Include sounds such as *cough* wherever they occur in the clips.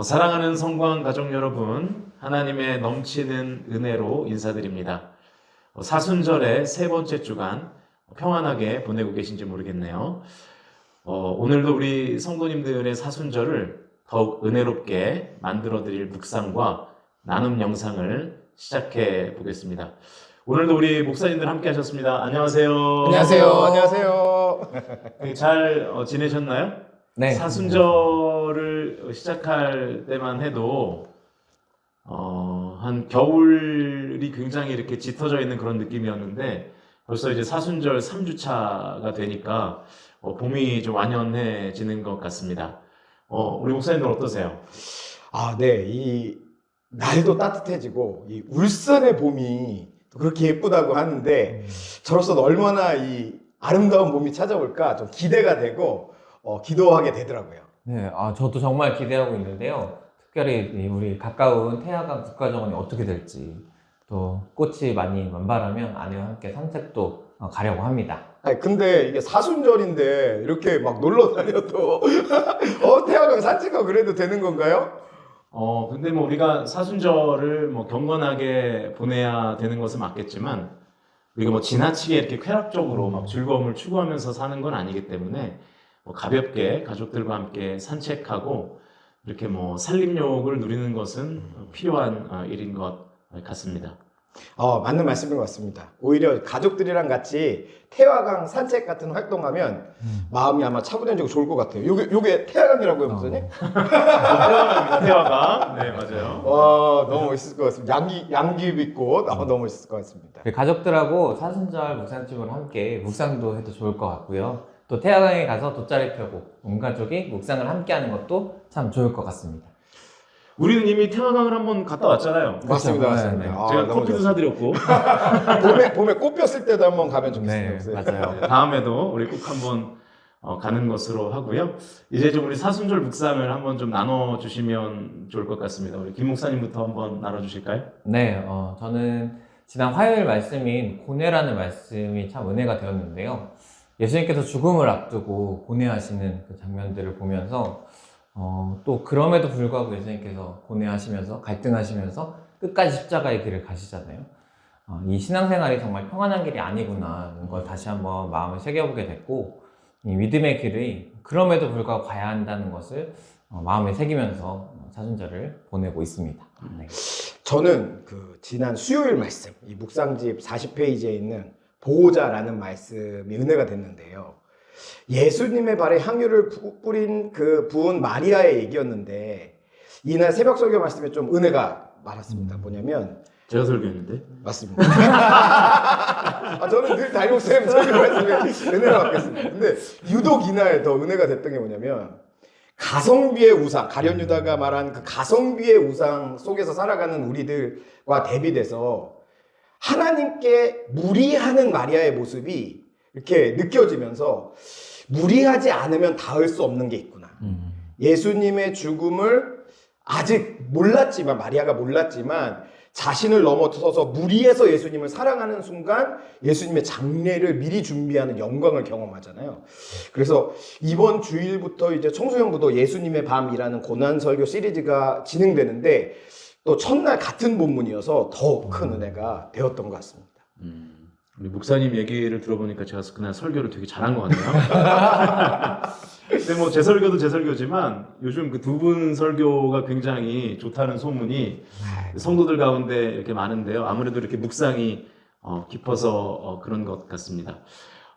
어, 사랑하는 성광 가족 여러분, 하나님의 넘치는 은혜로 인사드립니다. 어, 사순절의 세 번째 주간 평안하게 보내고 계신지 모르겠네요. 어, 오늘도 우리 성도님들의 사순절을 더욱 은혜롭게 만들어드릴 묵상과 나눔 영상을 시작해 보겠습니다. 오늘도 우리 목사님들 함께 하셨습니다. 안녕하세요. 안녕하세요. 안녕하세요. 잘 어, 지내셨나요? 네. 사순절 을 시작할 때만 해도 어, 한 겨울이 굉장히 이렇게 짙어져 있는 그런 느낌이었는데 벌써 이제 사순절 3주차가 되니까 어, 봄이 좀 완연해지는 것 같습니다. 어, 우리 목사님들 어떠세요? 아, 네. 이 날도 따뜻해지고 이 울산의 봄이 또 그렇게 예쁘다고 하는데 저로서는 얼마나 이 아름다운 봄이 찾아올까 좀 기대가 되고 어, 기도하게 되더라고요. 네, 아, 저도 정말 기대하고 있는데요. 특별히 이 우리 가까운 태화강 국가정원이 어떻게 될지, 또 꽃이 많이 만발하면 아내와 함께 산책도 어, 가려고 합니다. 아니, 근데 이게 사순절인데 이렇게 막 놀러 다녀도 *laughs* 어, 태화강 산책하고 그래도 되는 건가요? 어, 근데 뭐 우리가 사순절을 뭐 경건하게 보내야 되는 것은 맞겠지만 우리가 뭐 지나치게 이렇게 쾌락적으로 막 즐거움을 추구하면서 사는 건 아니기 때문에 뭐 가볍게 가족들과 함께 산책하고 이렇게 뭐 살림욕을 누리는 것은 필요한 어, 일인 것 같습니다. 어, 맞는 말씀인 것 같습니다. 오히려 가족들이랑 같이 태화강 산책 같은 활동하면 마음이 아마 차분해지고 좋을 것 같아요. 요게, 요게 태화강이라고요, 목사님? 태화가 태화가 네 맞아요. 와, 너무 멋있을 것 같습니다. 양기, 양귀비꽃. 아, 너무 멋있을 것 같습니다. 그 가족들하고 사순절 묵상집으로 함께 묵상도 해도 좋을 것 같고요. 또 태화강에 가서 돗자리 펴고 온 가족이 묵상을 함께 하는 것도 참 좋을 것 같습니다. 우리는 이미 태화강을 한번 갔다 왔잖아요. 맞습니다, 네, 맞습니다. 네. 아, 제가 너무 커피도 좋았습니다. 사드렸고 *laughs* 봄에, 봄에 꽃 폈을 때도 한번 가면 좋겠어요. 네, 목사님. 맞아요. 다음에도 우리 꼭 한번 어, 가는 것으로 하고요. 이제 좀 우리 사순절 묵상을 한번 좀 나눠 주시면 좋을 것 같습니다. 우리 김 목사님부터 한번 나눠 주실까요? 네, 어, 저는 지난 화요일 말씀인 고뇌라는 말씀이 참 은혜가 되었는데요. 예수님께서 죽음을 앞두고 고뇌하시는 그 장면들을 보면서 어, 또 그럼에도 불구하고 예수님께서 고뇌하시면서 갈등하시면서 끝까지 십자가의 길을 가시잖아요. 어, 이 신앙생활이 정말 평안한 길이 아니구나는 걸 다시 한번 마음을 새겨보게 됐고 이 믿음의 길이 그럼에도 불구하고 가야 한다는 것을 어, 마음에 새기면서 사순절을 보내고 있습니다. 네. 저는 그 지난 수요일 말씀, 이 묵상집 40페이지에 있는 보호자라는 말씀이 은혜가 됐는데요. 예수님의 발에 향유를 부- 뿌린 그 부은 마리아의 얘기였는데 이날 새벽 설교 말씀에 좀 은혜가 많았습니다. 뭐냐면 제가 설교했는데. 맞습니다. *laughs* 아, 저는 늘 다이옥쌤 설교 말씀에 은혜를 받겠습니다. 근데 유독 이날 더 은혜가 됐던 게 뭐냐면 가성비의 우상, 가련 유다가 말한 그 가성비의 우상 속에서 살아가는 우리들과 대비돼서 하나님께 무리하는 마리아의 모습이 이렇게 느껴지면서 무리하지 않으면 닿을 수 없는 게 있구나. 음. 예수님의 죽음을 아직 몰랐지만 마리아가 몰랐지만 자신을 넘어서서 무리해서 예수님을 사랑하는 순간 예수님의 장례를 미리 준비하는 영광을 경험하잖아요. 그래서 이번 주일부터 이제 청소년부도 예수님의 밤이라는 고난 설교 시리즈가 진행되는데 또 첫날 같은 본문이어서 더 큰 은혜가 되었던 것 같습니다. 음, 우리 목사님 얘기를 들어보니까 제가 그날 설교를 되게 잘한 것 같네요. *laughs* 근데 뭐 제 설교도 제 설교지만 요즘 그 두 분 설교가 굉장히 좋다는 소문이 성도들 가운데 이렇게 많은데요. 아무래도 이렇게 묵상이 어, 깊어서 어, 그런 것 같습니다.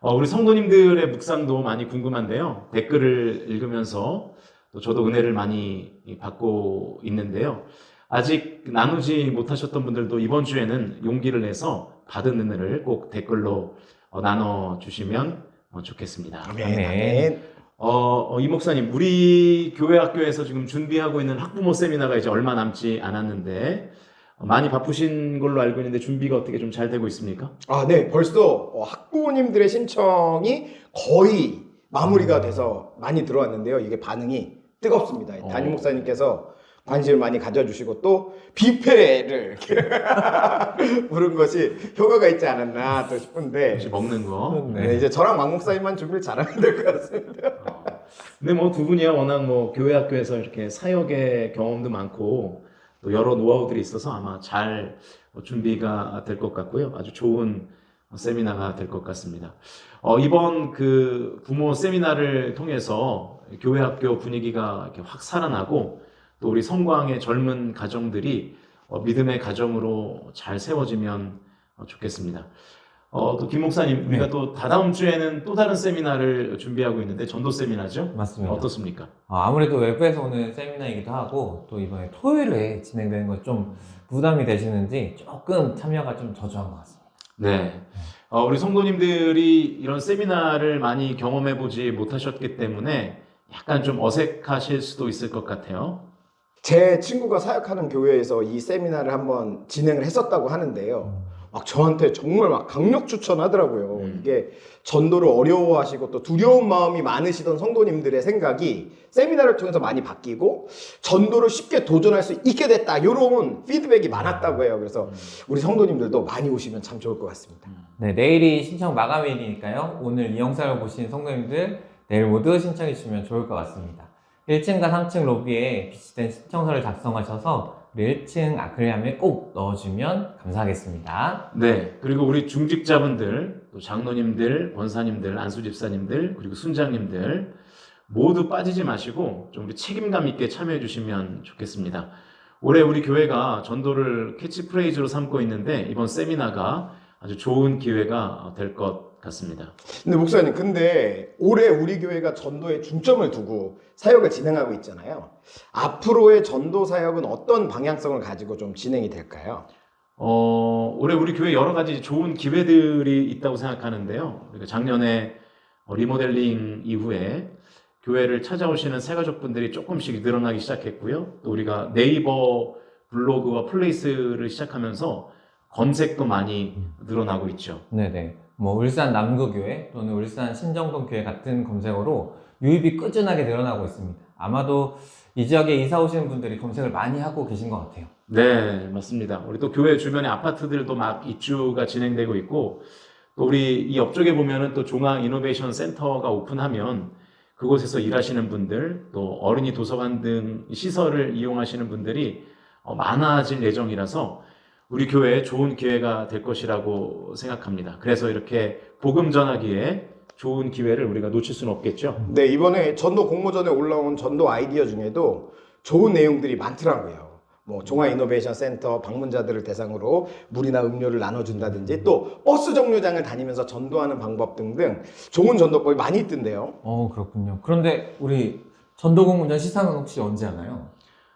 어, 우리 성도님들의 묵상도 많이 궁금한데요. 댓글을 읽으면서 또 저도 은혜를 많이 받고 있는데요. 아직 나누지 못하셨던 분들도 이번 주에는 용기를 내서 받은 은혜를 꼭 댓글로 어, 나눠 주시면 어, 좋겠습니다. 아멘. 아멘. 어, 어, 이 목사님, 우리 교회 학교에서 지금 준비하고 있는 학부모 세미나가 이제 얼마 남지 않았는데 어, 많이 바쁘신 걸로 알고 있는데 준비가 어떻게 좀 잘 되고 있습니까? 아, 네. 벌써 어, 학부모님들의 신청이 거의 마무리가 돼서 많이 들어왔는데요. 이게 반응이 뜨겁습니다. 어. 담임 목사님께서 관심을 많이 가져주시고 또 뷔페를 이렇게 *laughs* 부른 것이 효과가 있지 않았나 또 싶은데 혹시 먹는 거. 네. 네, 이제 저랑 막 목사님만 준비를 잘하면 될 것 같습니다. 어, 근데 뭐 두 분이야 워낙 뭐 교회 학교에서 이렇게 사역의 경험도 많고 또 여러 노하우들이 있어서 아마 잘 준비가 될 것 같고요. 아주 좋은 세미나가 될 것 같습니다. 어, 이번 그 부모 세미나를 통해서 교회 학교 분위기가 이렇게 확 살아나고 또 우리 성광의 젊은 가정들이 어, 믿음의 가정으로 잘 세워지면 어, 좋겠습니다. 어, 또 김 목사님, 우리가 네. 또 다다음 주에는 또 다른 세미나를 준비하고 있는데 전도 세미나죠? 맞습니다. 어떻습니까? 어, 아무래도 외부에서 오는 세미나이기도 하고 또 이번에 토요일에 진행되는 건좀 부담이 되시는지 조금 참여가 좀 저조한 것 같습니다. 네. 어, 우리 성도님들이 이런 세미나를 많이 경험해 보지 못하셨기 때문에 약간 좀 어색하실 수도 있을 것 같아요. 제 친구가 사역하는 교회에서 이 세미나를 한번 진행을 했었다고 하는데요. 막 저한테 정말 막 강력 추천하더라고요. 음. 이게 전도를 어려워하시고 또 두려운 마음이 많으시던 성도님들의 생각이 세미나를 통해서 많이 바뀌고 전도를 쉽게 도전할 수 있게 됐다. 이런 피드백이 많았다고 해요. 그래서 우리 성도님들도 많이 오시면 참 좋을 것 같습니다. 네, 내일이 신청 마감일이니까요. 오늘 이 영상을 보신 성도님들 내일 모두 신청해 주시면 좋을 것 같습니다. 1층과 3층 로비에 비치된 신청서를 작성하셔서 우리 1층 아크릴함에 꼭 넣어주면 감사하겠습니다. 네. 그리고 우리 중직자분들, 또 장로님들, 권사님들, 안수집사님들, 그리고 순장님들 모두 빠지지 마시고 좀 우리 책임감 있게 참여해 주시면 좋겠습니다. 올해 우리 교회가 전도를 캐치프레이즈로 삼고 있는데 이번 세미나가 아주 좋은 기회가 될 것 같습니다. 근데 목사님, 근데 올해 우리 교회가 전도에 중점을 두고 사역을 진행하고 있잖아요. 앞으로의 전도 사역은 어떤 방향성을 가지고 좀 진행이 될까요? 어, 올해 우리 교회 여러 가지 좋은 기회들이 있다고 생각하는데요. 그러니까 작년에 어, 리모델링 이후에 교회를 찾아오시는 새가족 분들이 조금씩 늘어나기 시작했고요. 또 우리가 네이버 블로그와 플레이스를 시작하면서 검색도 많이 늘어나고 있죠. 네네. 뭐 울산 남구교회 또는 울산 신정동교회 같은 검색어로 유입이 꾸준하게 늘어나고 있습니다. 아마도 이 지역에 이사 오시는 분들이 검색을 많이 하고 계신 것 같아요. 네, 맞습니다. 우리 또 교회 주변에 아파트들도 막 입주가 진행되고 있고, 또 우리 이 옆쪽에 보면은 또 중앙 이노베이션 센터가 오픈하면 그곳에서 일하시는 분들, 또 어린이 도서관 등 시설을 이용하시는 분들이 어, 많아질 예정이라서 우리 교회에 좋은 기회가 될 것이라고 생각합니다. 그래서 이렇게 복음 전하기에 좋은 기회를 우리가 놓칠 수는 없겠죠. 네, 이번에 전도 공모전에 올라온 전도 아이디어 중에도 좋은 내용들이 많더라고요. 뭐 종합 이노베이션 센터 방문자들을 대상으로 물이나 음료를 나눠준다든지 또 버스 정류장을 다니면서 전도하는 방법 등등 좋은 전도법이 많이 있던데요. 어, 그렇군요. 그런데 우리 전도공문전 시상은 혹시 언제 하나요?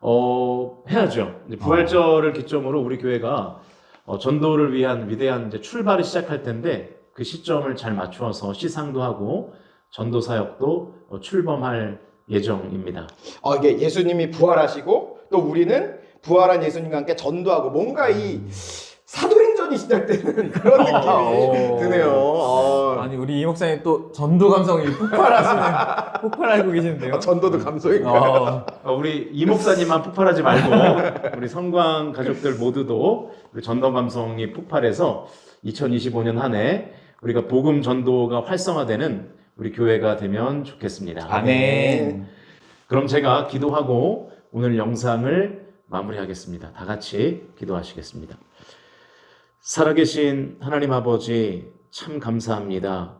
어, 해야죠. 부활절을 기점으로 우리 교회가 어, 전도를 위한 위대한 이제 출발을 시작할 텐데 그 시점을 잘 맞추어서 시상도 하고 전도 사역도 어, 출범할 예정입니다. 어, 이게 예수님이 부활하시고 또 우리는 부활한 예수님과 함께 전도하고 뭔가 이 사도행전이 시작되는 *laughs* 그런 느낌이 어. 드네요. 어, 아니, 우리 이 목사님 또 전도 감성이 폭발하시는, *laughs* 폭발하고 계시는데요? 전도도 감소인가요? 어, 어, 우리 이 목사님만 폭발하지 말고 *laughs* 우리 성광 가족들 모두도 우리 전도 감성이 폭발해서 2025년 한 해 우리가 복음 전도가 활성화되는 우리 교회가 되면 좋겠습니다. 아멘. 그럼 제가 기도하고 오늘 영상을 마무리하겠습니다. 다 같이 기도하시겠습니다. 살아계신 하나님 아버지 참 감사합니다.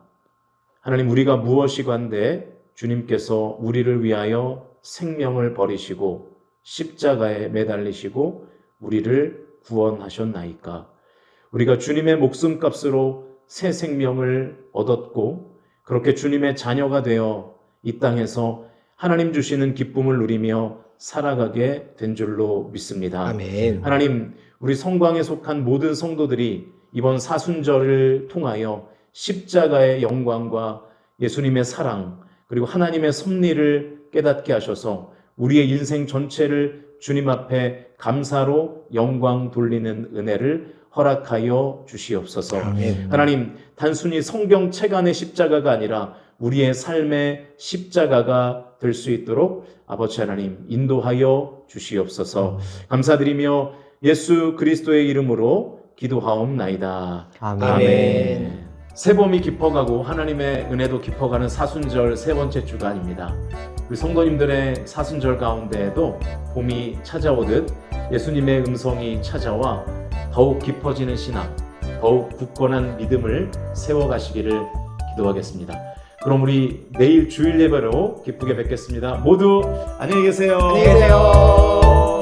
하나님 우리가 무엇이 관데 주님께서 우리를 위하여 생명을 버리시고 십자가에 매달리시고 우리를 구원하셨나이까. 우리가 주님의 목숨값으로 새 생명을 얻었고 그렇게 주님의 자녀가 되어 이 땅에서 하나님 주시는 기쁨을 누리며 살아가게 된 줄로 믿습니다. 아멘. 하나님, 우리 성광에 속한 모든 성도들이 이번 사순절을 통하여 십자가의 영광과 예수님의 사랑, 그리고 하나님의 섭리를 깨닫게 하셔서 우리의 인생 전체를 주님 앞에 감사로 영광 돌리는 은혜를 허락하여 주시옵소서. 아멘. 하나님, 단순히 성경책 안의 십자가가 아니라 우리의 삶의 십자가가 될 수 있도록 아버지 하나님 인도하여 주시옵소서. 감사드리며 예수 그리스도의 이름으로 기도하옵나이다. 아멘. 아멘. 새봄이 깊어가고 하나님의 은혜도 깊어가는 사순절 세 번째 주간입니다. 우리 성도님들의 사순절 가운데에도 봄이 찾아오듯 예수님의 음성이 찾아와 더욱 깊어지는 신앙, 더욱 굳건한 믿음을 세워가시기를 기도하겠습니다. 그럼 우리 내일 주일 예배로 기쁘게 뵙겠습니다. 모두 안녕히 계세요. 안녕히 계세요.